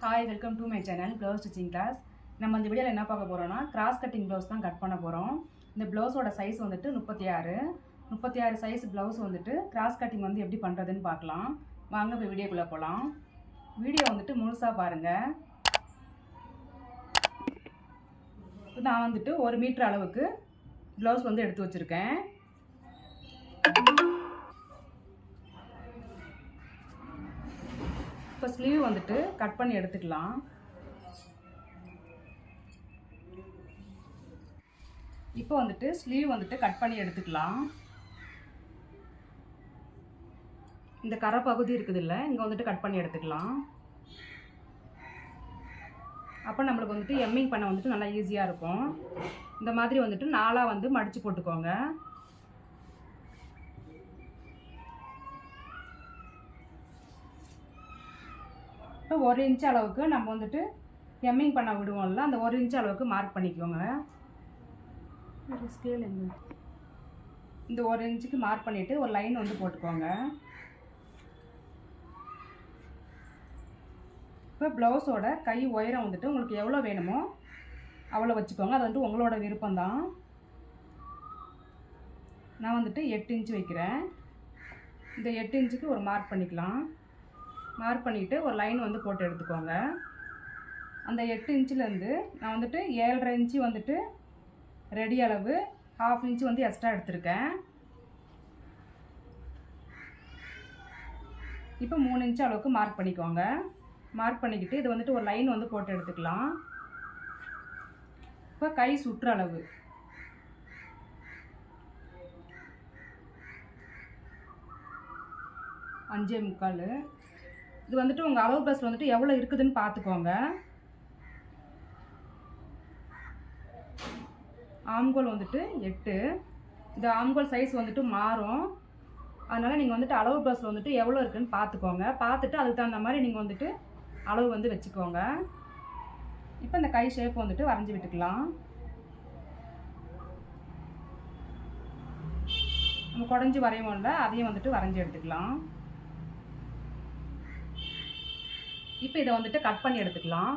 Hi welcome to my channel blouse stitching class நம்ம இந்த வீடியோவில் என்ன பார்க்க போகிறோம்னா கிராஸ் கட்டிங் ப்ளவுஸ் தான் கட் பண்ண போகிறோம் இந்த ப்ளவுஸோட சைஸ் வந்துட்டு முப்பத்தி ஆறு. முப்பத்தி ஆறு சைஸ் ப்ளவுஸ் வந்துட்டு கிராஸ் கட்டிங் வந்து எப்படி பண்ணுறதுன்னு பார்க்கலாம். வாங்க போய் வீடியோக்குள்ளே போகலாம் வீடியோ வந்துட்டு முழுசாக பாருங்கள் நான் வந்துட்டு ஒரு மீட்டர் அளவுக்கு ப்ளவுஸ் வந்து எடுத்து வச்சுருக்கேன். இப்போ ஸ்லீவ் வந்துட்டு கட் பண்ணி எடுத்துக்கலாம். இப்போ வந்துட்டு ஸ்லீவ் வந்துட்டு கட் பண்ணி எடுத்துக்கலாம். இந்த கரை பகுதி இருக்குது இல்லை இங்கே வந்துட்டு கட் பண்ணி எடுத்துக்கலாம். அப்போ நம்மளுக்கு வந்துட்டு எம்மிங் பண்ண வந்துட்டு நல்லா ஈஸியாக இருக்கும். இந்த மாதிரி வந்துட்டு நாளாக வந்து மடித்து போட்டுக்கோங்க. ஒரு இன்ச் அளவுக்கு நம்ம வந்துட்டு எம்மிங் பண்ண விடுவோம்ல அந்த ஒரு இன்ச் அளவுக்கு மார்க் பண்ணிக்கோங்க. ஒரு ஸ்கேல் இந்த ஒரு இன்ச்சுக்கு மார்க் பண்ணிவிட்டு ஒரு லைன் வந்து போட்டுக்கோங்க. இப்போ ப்ளவுஸோட கை உயரம் வந்துட்டு உங்களுக்கு எவ்வளோ வேணுமோ அவ்வளோ வச்சுக்கோங்க. அது வந்துட்டு உங்களோட விருப்பம்தான். நான் வந்துட்டு எட்டு இன்ச்சு வைக்கிறேன். இந்த எட்டு இன்ச்சுக்கு ஒரு மார்க் பண்ணிக்கலாம். மார்க் பண்ணிவிட்டு ஒரு லைன் வந்து போட்டு எடுத்துக்கோங்க. அந்த எட்டு இன்ச்சிலேருந்து நான் வந்துட்டு ஏழரை இன்ச்சு வந்துட்டு ரெடி அளவு ஹாஃப் இன்ச்சு வந்து எக்ஸ்ட்ரா எடுத்திருக்கேன். இப்போ மூணு இன்ச்சு அளவுக்கு மார்க் பண்ணிக்கோங்க. மார்க் பண்ணிக்கிட்டு இது வந்துட்டு ஒரு லைன் வந்து போட்டு எடுத்துக்கலாம். இப்போ கை சுற்று அளவு. அஞ்சே முக்கால். இது வந்துட்டு உங்கள் அளவு ப்ளஸ் வந்துட்டு எவ்வளோ இருக்குதுன்னு பார்த்துக்கோங்க ஆம்கோல் வந்துட்டு எட்டு. இந்த ஆம்கோல் சைஸ் வந்துட்டு மாறும். அதனால் நீங்கள் வந்துட்டு அளவு ப்ளஸ் வந்துட்டு எவ்வளோ இருக்குதுன்னு பார்த்துக்கோங்க பார்த்துட்டு அதுக்கு தகுந்த மாதிரி நீங்கள் வந்துட்டு அளவு வந்து வச்சுக்கோங்க. இப்போ இந்த கை ஷேப் வந்துட்டு வரைஞ்சி விட்டுக்கலாம். நம்ம குடஞ்சி வரையுமோல்ல அதையும் வந்துட்டு வரைஞ்சி எடுத்துக்கலாம். இப்போ இதை வந்துட்டு கட் பண்ணி எடுத்துக்கலாம்.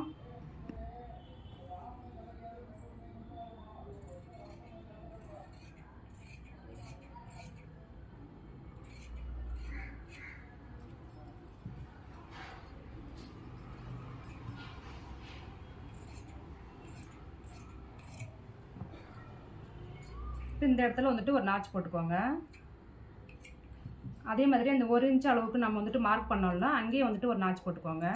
இந்த இடத்துல வந்துட்டு ஒரு நாச்சு போட்டுக்கோங்க. அதே மாதிரி அந்த ஒரு இன்ச் அளவுக்கு நம்ம வந்துட்டு மார்க் பண்ணோம்ல அங்கேயே வந்துட்டு ஒரு நாச்சு போட்டுக்கோங்க.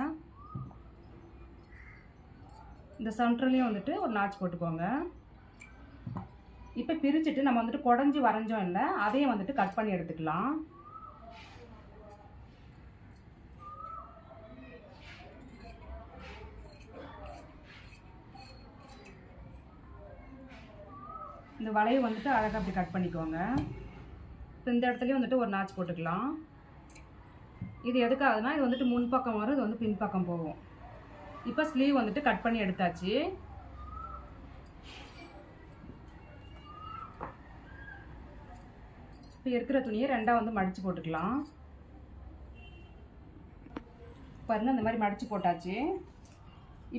இந்த சென்ட்ரலையும் வந்துட்டு ஒரு நாச்சு போட்டுக்கோங்க. இப்போ பிரிச்சுட்டு நம்ம வந்துட்டு குடஞ்சி வரைஞ்சோம் இல்லை அதையும் வந்துட்டு கட் பண்ணி எடுத்துக்கலாம். இந்த வளைவு வந்துட்டு அழகாக அப்படி கட் பண்ணிக்கோங்க. இப்போ இந்த இடத்துலையும் வந்துட்டு ஒரு நாச் போட்டுக்கலாம். இது எதுக்காகுதுன்னா இது வந்துட்டு முன்பக்கம் வரும் இது வந்து பின்பக்கம் போகும். இப்போ ஸ்லீவ் வந்துட்டு கட் பண்ணி எடுத்தாச்சு. இப்போ இருக்கிற துணியை ரெண்டாக வந்து மடித்து போட்டுக்கலாம். பாருங்க இந்த மாதிரி மடித்து போட்டாச்சு.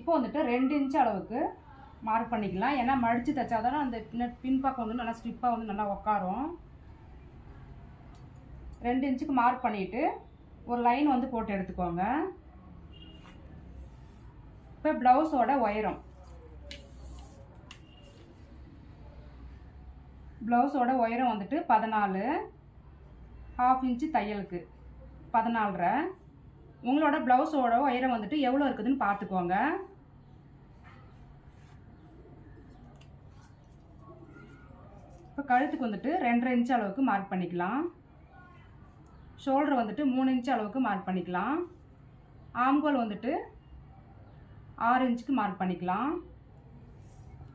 இப்போ வந்துட்டு ரெண்டு இன்ச்சு அளவுக்கு மார்க் பண்ணிக்கலாம். ஏன்னா மடித்து தைச்சாதான் அந்த பின் பின்பக்கம் வந்து நல்லா ஸ்டிப்பாக வந்து நல்லா உக்காரும். ரெண்டு இன்ச்சுக்கு மார்க் பண்ணிவிட்டு ஒரு லைன் வந்து போட்டு எடுத்துக்கோங்க. இப்போ ப்ளவுஸோட உயரம். ப்ளவுஸோட உயரம் வந்துட்டு பதினாலு ஹாஃப் இன்ச்சு தையலுக்கு. பதினாலரை. உங்களோட ப்ளவுஸோட உயரம் வந்துட்டு எவ்வளோ இருக்குதுன்னு பார்த்துக்கோங்க. இப்போ கழுத்துக்கு வந்துட்டு ரெண்டரை இன்ச் அளவுக்கு மார்க் பண்ணிக்கலாம். ஷோல்டர் வந்துட்டு மூணு இன்ச்சு அளவுக்கு மார்க் பண்ணிக்கலாம். ஆம்கோல் வந்துட்டு ஆறு இன்ச்சுக்கு மார்க் பண்ணிக்கலாம்.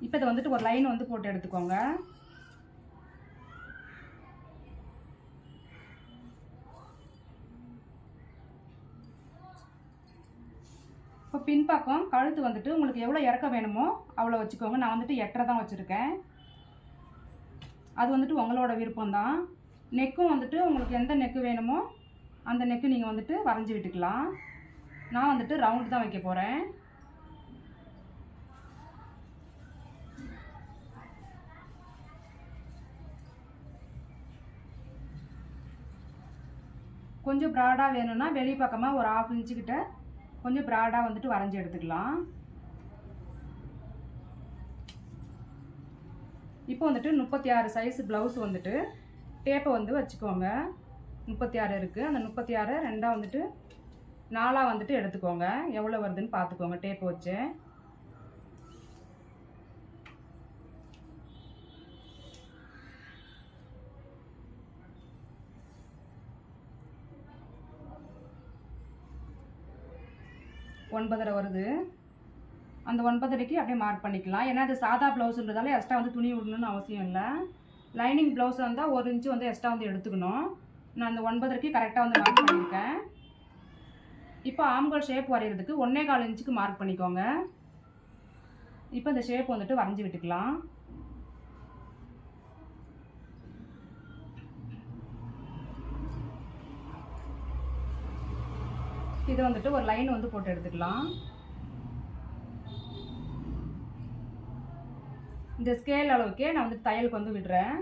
இப்போ இதை வந்துட்டு ஒரு லைன் வந்து போட்டு எடுத்துக்கோங்க. இப்போ பின்பக்கம் கழுத்து வந்துட்டு உங்களுக்கு எவ்வளோ இறக்க வேணுமோ அவ்வளோ வச்சுக்கோங்க. நான் வந்துட்டு எட்டரை தான் வச்சுருக்கேன். அது வந்துட்டு உங்களோட விருப்பம்தான். நெக்கும் வந்துட்டு உங்களுக்கு எந்த நெக்கு வேணுமோ அந்த நெக்கு நீங்கள் வந்துட்டு வரைஞ்சி விட்டுக்கலாம். நான் வந்துட்டு ரவுண்டு தான் வைக்க போகிறேன் கொஞ்சம் ப்ராடாக வேணும்னா வெளி பக்கமாக ஒரு ஆஃப் இன்ச்சுக்கிட்ட கொஞ்சம் ப்ராடாக வந்துட்டு வரைஞ்சி எடுத்துக்கலாம். இப்போ வந்துட்டு முப்பத்தி ஆறு சைஸ் ப்ளவுஸ் வந்துட்டு டேப்பை வந்து வச்சுக்கோங்க. முப்பத்தி ஆறு இருக்குது அந்த முப்பத்தி ஆறு ரெண்டாக வந்துட்டு நாலாக வந்துட்டு எடுத்துக்கோங்க. எவ்வளோ வருதுன்னு பார்த்துக்கோங்க டேப் வச்சு. ஒன்பதரை வருது. அந்த ஒன்பதரைக்கு அப்படியே மார்க் பண்ணிக்கலாம். ஏன்னா அது சாதா ப்ளவுஸ்ன்றதால எக்ஸ்ட்ரா வந்து துணி விடணும்னு அவசியம் இல்லை. லைனிங் ப்ளவுஸ் இருந்தால் ஒரு இன்ச்சு வந்து எக்ஸ்ட்ரா வந்து எடுத்துக்கணும். நான் அந்த ஒன்பதரைக்கு கரெக்டாக வந்து மார்க் பண்ணியிருக்கேன். இப்போ ஆம்கோல் ஷேப் வரைகிறதுக்கு ஒன்றே கால் இன்ச்சுக்கு மார்க் பண்ணிக்கோங்க. இப்போ இந்த ஷேப் வந்துட்டு வரைஞ்சி விட்டுக்கலாம். இதை வந்துட்டு ஒரு லைன் வந்து போட்டு எடுத்துக்கலாம். இந்த ஸ்கேல் அளவுக்கே நான் வந்து தையலுக்கு வந்து விடுறேன்.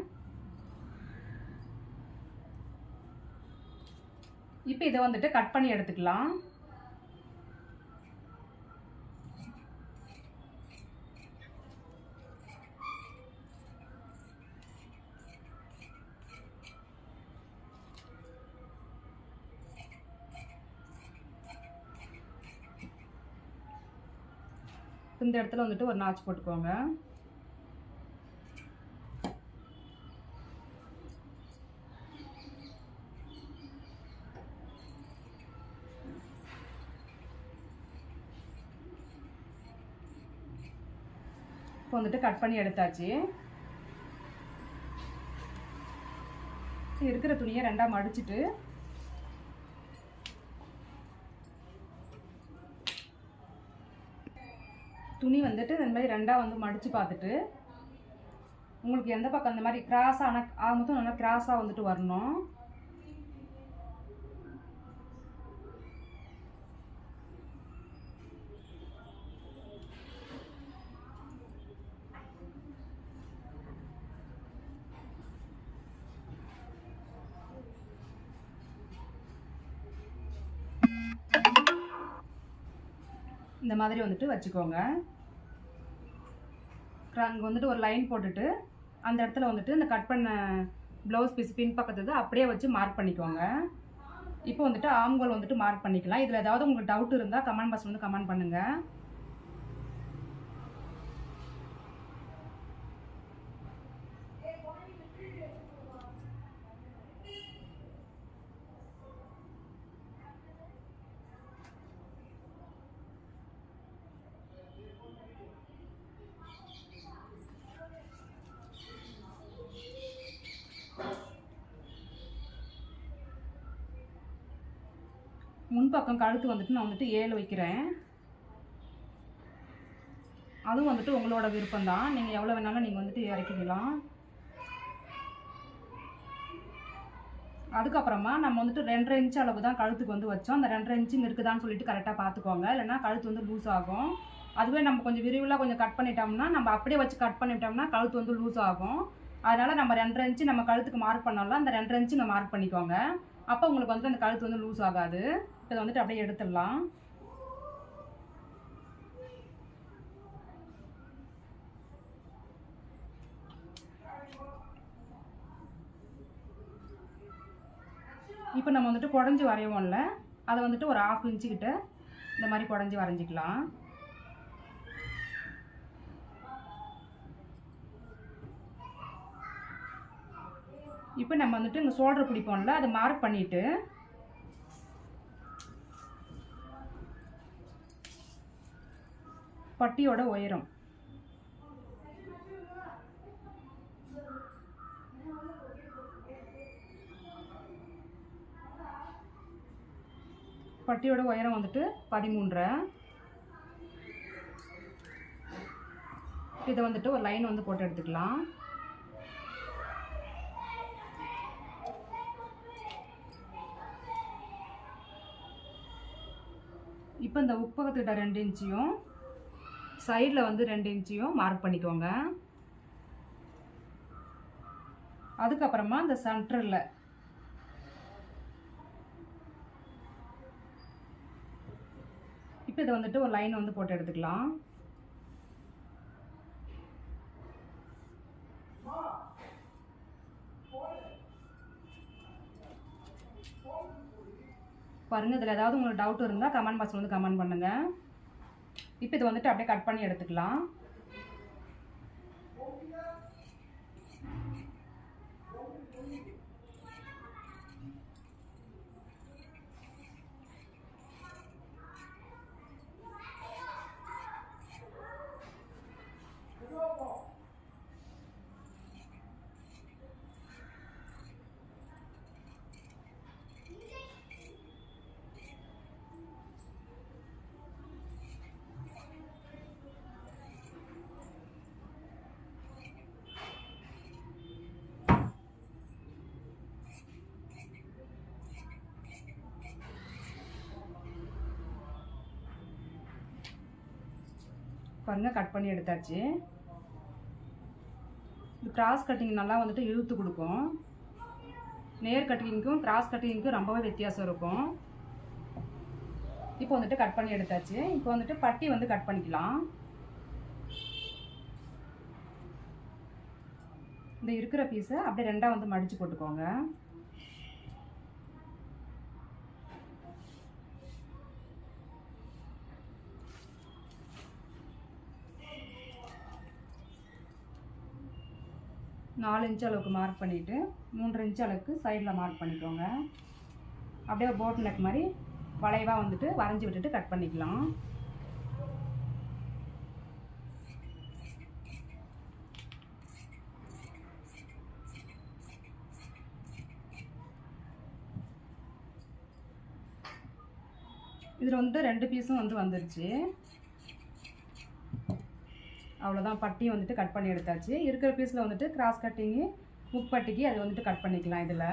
இப்போ இதை வந்துட்டு கட் பண்ணி எடுத்துக்கலாம். இந்த இடத்துல வந்துட்டு ஒரு நாச்சு போட்டுக்கோங்க. இப்போ வந்துட்டு கட் பண்ணி எடுத்தாச்சு. இருக்கிற துணியை ரெண்டாக மடிச்சிட்டு துணி வந்துட்டு இந்த மாதிரி ரெண்டாக வந்து மடித்து பார்த்துட்டு உங்களுக்கு எந்த பக்கம் அந்த மாதிரி கிராஸான ஆக மொத்தம் நல்லா கிராஸாக வந்துட்டு வரணும். இந்த மாதிரி வந்துட்டு வச்சுக்கோங்க. அங்கே வந்துட்டு ஒரு லைன் போட்டுட்டு அந்த இடத்துல வந்துட்டு இந்த கட் பண்ண ப்ளவுஸ் பீஸ் பின் பக்கத்துக்கு அப்படியே வச்சு மார்க் பண்ணிக்கோங்க. இப்போ வந்துட்டு ஆம்கோல் வந்துட்டு மார்க் பண்ணிக்கலாம். இதில் ஏதாவது உங்களுக்கு டவுட் இருந்தால் கமெண்ட் பாக்ஸ் வந்து கமெண்ட் பண்ணுங்கள் முன்பக்கம் கழுத்து வந்துட்டு நான் வந்துட்டு ஏழு வைக்கிறேன். அதுவும் வந்துட்டு உங்களோட விருப்பம் தான் நீங்கள் எவ்வளோ வேணாலும் நீங்கள் வந்துட்டு இறக்கிக்கலாம். அதுக்கப்புறமா நம்ம வந்துட்டு ரெண்டரை இன்ச் அளவு தான் கழுத்துக்கு வந்து வச்சோம். அந்த ரெண்டரை இன்ச்சு இருக்குதான்னு சொல்லிட்டு கரெக்டாக பார்த்துக்கோங்க. இல்லைன்னா கழுத்து வந்து லூஸ் ஆகும். அதுவே நம்ம கொஞ்சம் விரிவில் கொஞ்சம் கட் பண்ணிட்டோம்னா நம்ம அப்படியே வச்சு கட் பண்ணிட்டோம்னா கழுத்து வந்து லூஸ் ஆகும். அதனால் நம்ம ரெண்டரை இன்ச்சு நம்ம கழுத்துக்கு மார்க் பண்ணோம்ல அந்த ரெண்டரை இன்ச்சு நம்ம மார்க் பண்ணிக்கோங்க. அப்போ உங்களுக்கு வந்துட்டு அந்த கழுத்து வந்து லூஸ் ஆகாது. இதை வந்துட்டு அப்படியே எடுத்துடலாம். இப்போ நம்ம வந்துட்டு குடஞ்சி வரைவோம்ல அதை வந்துட்டு ஒரு ஆஃப் இன்ச்சு கிட்ட இந்த மாதிரி குடஞ்சி வரைஞ்சிக்கலாம். இப்போ நம்ம வந்துட்டு இங்கே ஷோல்டர் பிடிப்போம்ல அதை மார்க் பண்ணிவிட்டு பட்டியோட உயரம். பட்டியோட உயரம் வந்துட்டு பதிமூன்றரை. இதை வந்துட்டு ஒரு லைன் வந்து போட்டு எடுத்துக்கலாம். இப்போ இந்த உப்பகத்துக்கிட்ட ரெண்டு இன்ச்சியும் சைடில் வந்து ரெண்டு இன்ச்சியும் மார்க் பண்ணிக்கோங்க. அதுக்கப்புறமா இந்த சென்டரில் இப்போ இதை வந்துட்டு ஒரு லைன் வந்து போட்டு எடுத்துக்கலாம். பாருங்கள் இதில் ஏதாவது உங்களுக்கு டவுட் இருந்தால் கமெண்ட் பாக்ஸில் வந்து கமெண்ட் பண்ணுங்கள் இப்போ இது வந்துட்டு அப்படியே கட் பண்ணி எடுத்துக்கலாம். பாருங்கள் கட் பண்ணி எடுத்தாச்சு. இந்த கிராஸ் கட்டிங் நல்லா வந்துட்டு இழுத்து கொடுக்கும். நேர் கட்டிங்க்கும் கிராஸ் கட்டிங்க்கும் ரொம்பவே வித்தியாசம் இருக்கும். இப்போ வந்துட்டு கட் பண்ணி எடுத்தாச்சு. இப்போ வந்துட்டு பட்டி வந்து கட் பண்ணிக்கலாம். இந்த இருக்கிற பீஸை அப்படியே ரெண்டாக வந்து மடித்து போட்டுக்கோங்க. நாலு இன்ச் அளவுக்கு மார்க் பண்ணிவிட்டு மூன்று இன்ச் அளவுக்கு சைடில் மார்க் பண்ணிக்கோங்க. அப்படியே போட் நெக் மாதிரி வளைவாக வந்துட்டு வரைஞ்சி விட்டுட்டு கட் பண்ணிக்கலாம். இதில் வந்து ரெண்டு பீஸும் வந்து வந்துருச்சு. அவ்வளோதான் பட்டியும் வந்துட்டு கட் பண்ணி எடுத்தாச்சு. இருக்கிற பீஸில் வந்துட்டு கிராஸ் கட்டிங்கு முப்பட்டிக்கு அது வந்துட்டு கட் பண்ணிக்கலாம் இதில்.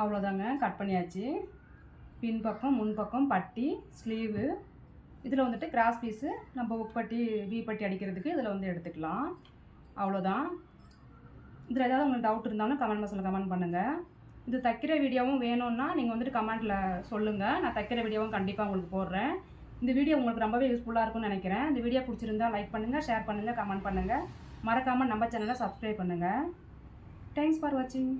அவ்வளோதாங்க கட் பண்ணியாச்சு. பின்பக்கம் முன்பக்கம் முன் பக்கம் பட்டி ஸ்லீவு இதில் வந்துட்டு கிராஸ் பீஸு நம்ம உப்பட்டி வீ பட்டி அடிக்கிறதுக்கு இதில் வந்து எடுத்துக்கலாம். அவ்வளோதான் இதில் ஏதாவது உங்களுக்கு டவுட் இருந்தாலும் கமெண்ட் பாக்ஸில் கமெண்ட் பண்ணுங்கள் இது தைக்கிற வீடியோவும் வேணும்னா நீங்கள் வந்துட்டு கமெண்ட்டில் சொல்லுங்கள் நான் தைக்கிற வீடியோவும் கண்டிப்பாக உங்களுக்கு போடுறேன். இந்த வீடியோ உங்களுக்கு ரொம்பவே யூஸ்ஃபுல்லாக இருக்கும்னு நினைக்கிறேன். இந்த வீடியோ பிடிச்சிருந்தா லைக் பண்ணுங்கள் ஷேர் பண்ணுங்கள் கமெண்ட் பண்ணுங்கள் மறக்காமல் நம்ம சேனலை சப்ஸ்கிரைப் பண்ணுங்கள் தேங்க்ஸ் ஃபார் வாட்சிங்